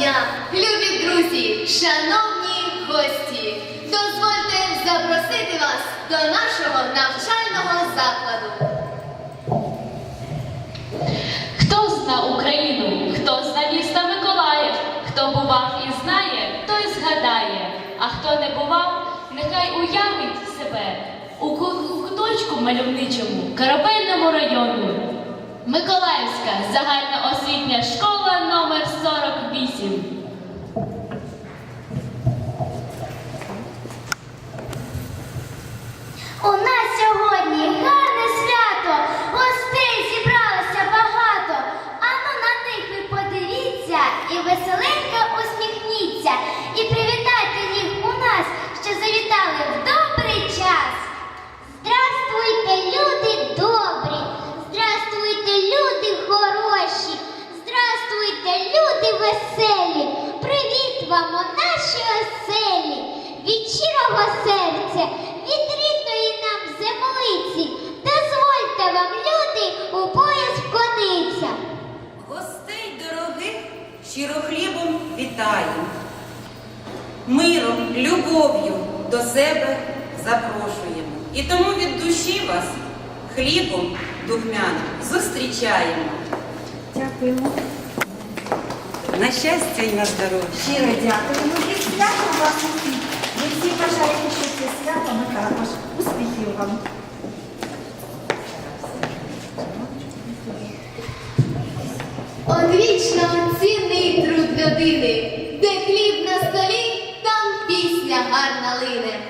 дня, любі друзі, шановні гості! Дозвольте запросити вас до нашого навчального закладу. Хто зна Україну, хто зна місто Миколаїв, хто бував і знає, той згадає. А хто не бував, нехай уявить себе у куточку мальовничому корабельному району. Миколаївська загальноосвітня школа У нашій оселі! Від щирого серця, від рідної нам землиці, дозвольте вам, люди, у пояс вклониться. Гостей дорогих щиро хлібом вітаю. Миром, любов'ю до себе запрошуємо. І тому від душі вас хлібом духмяним зустрічаємо. Дякуємо на щастя і на здоров'я. Щиро дякуємо. І свято вас усіх. Ви всі бажаємо, що це свято ми також. Успіхів вам. Одвічно цінний труд людини, де хліб на столі, там пісня гарна лине.